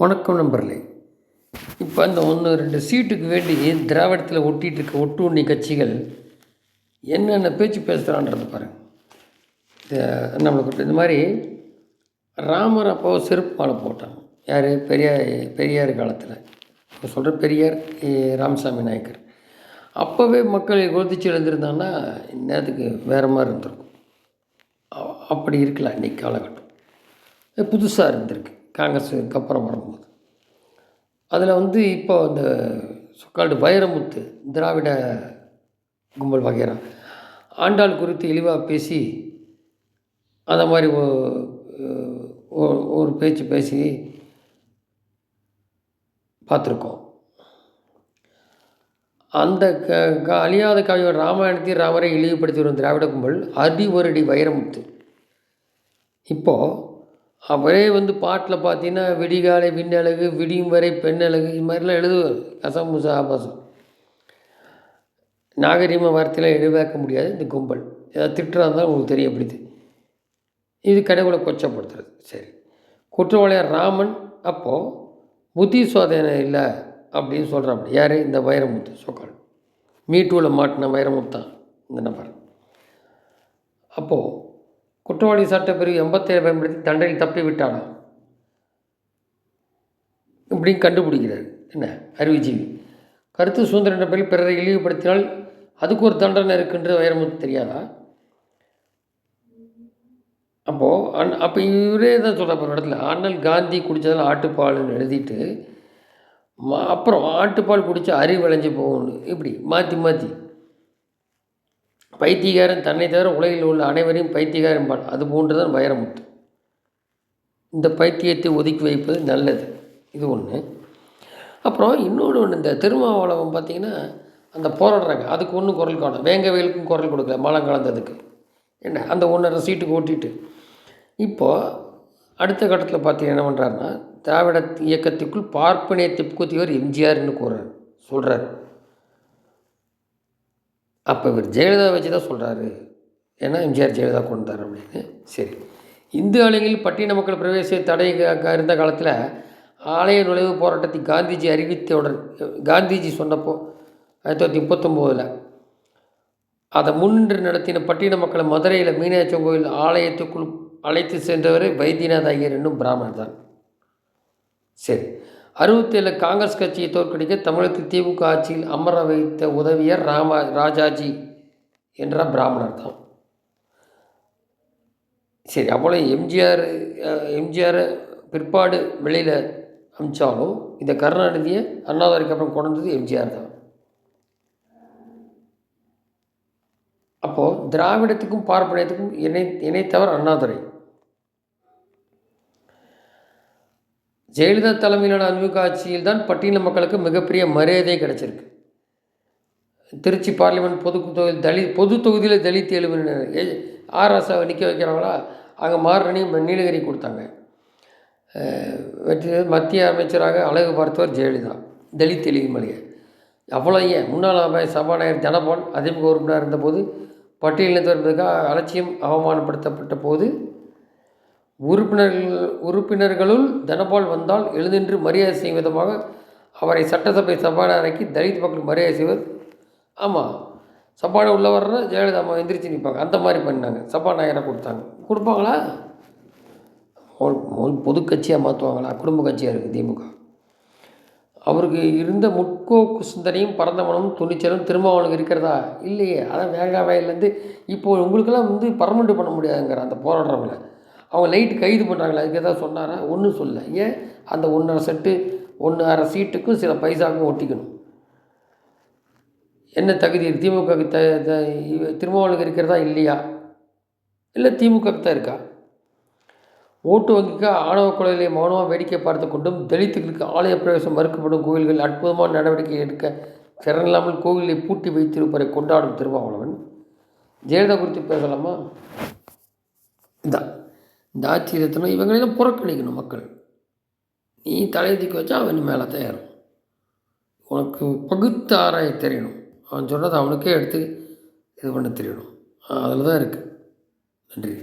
வணக்கம் நண்பர்களே. இப்போ அந்த ஒன்று ரெண்டு சீட்டுக்கு வேண்டி திராவிடத்தில் ஒட்டிகிட்டு இருக்க ஒட்டுண்ணி கட்சிகள் என்னென்ன பேச்சு பேசுகிறான்றத பாருங்கள் இந்த நம்மளுக்கு இந்த மாதிரி ராமர் அப்போ செருப்பு மாலை போட்டாங்க. யார்? பெரியார் பெரியார் காலத்தில். இப்போ சொல்கிற பெரியார் ராமசாமி நாயக்கர். அப்போவே மக்கள் கொதிச்சு எழுந்திருந்தாங்கன்னா இந்நேரத்துக்கு வேறு மாதிரி இருந்திருக்கும். அப்படி இருக்கலாம் இன்றைக்கி காலகட்டம். புதுசாக இருந்திருக்கு. காங்கிரஸுக்கு அப்புறம் வரும்போது. அதில் வந்து இப்போ அந்த சுக்கால்டு வைரமுத்து திராவிட கும்பல் வகைரா ஆண்டாள் குறித்து இழிவாக பேசி அந்த மாதிரி ஒரு பேச்சு பேசி பார்த்துருக்கோம். அந்த க க- அழியாத காவியம் ராமாயணத்தையும் ராமரை இழிவுபடுத்தி வரும் திராவிட கும்பல் அடி ஒரு அடி வைரமுத்து. இப்போது அவரே வந்து பாட்டில் பார்த்தீங்கன்னா விடிகாலை விண்ணழகு விடியும் வரை பெண்ணழகு இது மாதிரிலாம் எழுதுவார். கசமுசா ஆபாசம் நாகரீக வார்த்தையில் எழுவாக்க முடியாது இந்த கும்பல். ஏதாவது திட்டுறா இருந்தால் உங்களுக்கு தெரியப்படுது இது. கடவுளை கொச்சப்படுத்துறது. சரி. குற்றவாளியார் ராமன் அப்போது புத்தி சோதனை இல்லை அப்படின்னு சொல்கிறாப்படி யார்? இந்த வைரமுத்து சொக்கால் மீட்டூவில் மாட்டின வைரமுத்து தான் இந்த நபர் அப்போது குற்றவாளி சட்டப்பிரிவு எண்பத்தேழு பயன்படுத்தி தண்டையில் தப்பி விட்டானாம் இப்படின்னு கண்டுபிடிக்கிறார். என்ன? அறிவுஜீவி. கருத்து சுதந்திரம் என்ற பேரில் பிறரை இழிவுபடுத்தினால் அதுக்கு ஒரு தண்டனை இருக்குன்றது வைரமுத்து தெரியாதா? அப்போது அன் அப்போ இவரே தான் சொல்கிற ஒரு இடத்துல அண்ணல் காந்தி குடித்ததால் ஆட்டுப்பால்னு எழுதிட்டு ம அப்புறம் ஆட்டுப்பால் குடித்தா அறிவு விளைஞ்சு போகணும் இப்படி மாற்றி மாற்றி பைத்தியகாரன் தன்னை தவிர உலகில் உள்ள அனைவரையும் பைத்தியகாரன் என்பான். அது போன்றுதான் வைரமுத்து. இந்த பைத்தியத்தை ஒதுக்கி வைப்பது நல்லது. இது ஒன்று அப்புறம் இன்னொன்று ஒன்று இந்த திருமாவளவன் பார்த்தீங்கன்னா அந்த போராடுறாங்க. அதுக்கு ஒன்றும் குரல் காணும். வேங்க வயலுக்கும் குரல் கொடுக்கல மலம் கலந்ததுக்கு. என்ன? அந்த ஒன்றரை சீட்டுக்கு ஓட்டிட்டு. இப்போது அடுத்த கட்டத்தில் பார்த்தீங்கன்னா என்ன பண்ணுறாருன்னா திராவிட இயக்கத்துக்குள் பார்ப்பனியத்தை புகுத்தியவர் எம்ஜிஆர்னு கூறார் சொல்கிறார் அப்போ இவர் ஜெயலலிதா வச்சு தான் சொல்கிறாரு ஏன்னா எம்ஜிஆர் ஜெயலலிதா கொண்டார் அப்படின்னு. சரி. இந்து ஆலயங்களில் பட்டின மக்கள் பிரவேச தடை க- க- இருந்த காலத்தில் ஆலய நுழைவு போராட்டத்தை காந்திஜி அறிவித்தவுடன் காந்திஜி சொன்னப்போ ஆயிரத்தி தொள்ளாயிரத்தி முப்பத்தொம்போதில் அதை முன்னின்று நடத்தின பட்டின மக்களை மதுரையில் மீனாட்சி கோயில் ஆலயத்துக்குள் அழைத்து சென்றவர் வைத்தியநாத ஐயர் என்னும் பிராமணர் தான். சரி. அறுபத்தேழு காங்கிரஸ் கட்சியை தோற்கடிக்க தமிழகத்தில் திமுக ஆட்சியில் அமர வைத்த உதவியர் ராம ராஜாஜி என்ற பிராமணர் தான். சரி அவ்வளோ எம்ஜிஆர் எம்ஜிஆர் பிற்பாடு வெளியில் அமிச்சாலும் இந்த கருணாநிதியை அண்ணாதுரைக்கு அப்புறம் கொண்டது எம்ஜிஆர் தான். அப்போது திராவிடத்துக்கும் பார்ப்பனியத்துக்கும் இணை இணைத்தவர் அண்ணாதுரை. ஜெயலலிதா தலைமையிலான அதிமுக ஆட்சியில் தான் பட்டியல மக்களுக்கு மிகப்பெரிய மரியாதை கிடைச்சிருக்கு. திருச்சி பார்லிமெண்ட் பொது தொகுதி தலித் பொது தொகுதியில் தலித் எழுவினர் ஆர் ஆசாவை நிற்க வைக்கிறாங்களா அங்கே மாரணி நீலகிரி கொடுத்தாங்க. வெற்றி மத்திய அமைச்சராக அழகு பார்த்தவர் ஜெயலலிதா தலித் எளிமலையை அவ்வளோ ஏன்? முன்னாள் அமை- சபாநாயகர் தனபால் அதிமுக உறுப்பினர் இருந்தபோது பட்டியலினத்தவர் என்பதற்காக அலட்சியம் அவமானப்படுத்தப்பட்ட போது உறுப்பினர்கள் உறுப்பினர்களுள் தனபால் வந்தால் எழுந்தின்று மரியாதை செய்யும் விதமாக அவரை சட்டசபை சபாநாயகருக்கு தலித் மக்கள் மரியாதை செய்வது. ஆமாம் சபாநாயகர் உள்ள வர்ற ஜெயலலிதா அம்மா எந்திரிச்சு நிற்பாங்க. அந்த மாதிரி பண்ணாங்க சபாநாயகரை கொடுத்தாங்க. கொடுப்பாங்களா? பொது கட்சியாக மாற்றுவாங்களா குடும்ப கட்சியாக இருக்குது திமுக. அவருக்கு இருந்த முற்போக்கு சிந்தனையும் பரந்தமனமும் துணிச்சலும் திரும்ப அவனுக்கு இருக்கிறதா? இல்லையே. அதான் வேங்கா வயல்லேருந்து இப்போ உங்களுக்கெல்லாம் வந்து பர்மனெண்ட் பண்ண முடியாதுங்கிற அந்த போராடுறவங்கள அவங்க லைட்டு கைது பண்ணுறாங்களா அதுக்கு எதாவது சொன்னாரா? ஒன்றும் சொல்ல ஏன்? அந்த ஒன்றரை செட்டு ஒன்று அரை சீட்டுக்கும் சில பைசாவுக்கும் ஒட்டிக்கணும். என்ன தகுதி? திமுக திமுகவுக்கு த திருமாவளவுக்கு இருக்கிறதா இல்லையா? இல்லை திமுகவுக்கு தான் இருக்கா? ஓட்டு வங்கிக்கு ஆணவ கொலைகளை மௌனமாக வேடிக்கை பார்த்து கொண்டும் தலித்துகளுக்கு ஆலய பிரவேசம் மறுக்கப்படும் கோயில்கள் அற்புதமான நடவடிக்கை எடுக்க திறனில்லாமல் கோவிலை பூட்டி வைத்திருப்பதை கொண்டாடும் திருமாவளவன். ஜெயலலிதா குறித்து பேசலாமா? இதான். இந்த ஆச்சரியத்தனம் இவங்களெல்லாம் புறக்கணிக்கணும் மக்கள். நீ தலையை தூக்கி வச்சா அவன் மேலே தான் ஏறும் உனக்கு பகுத்து ஆராய தெரியணும். அவன் சொன்னதை அவனுக்கே எடுத்து இது பண்ண தெரியணும். அதில் தான் இருக்குது நன்றி.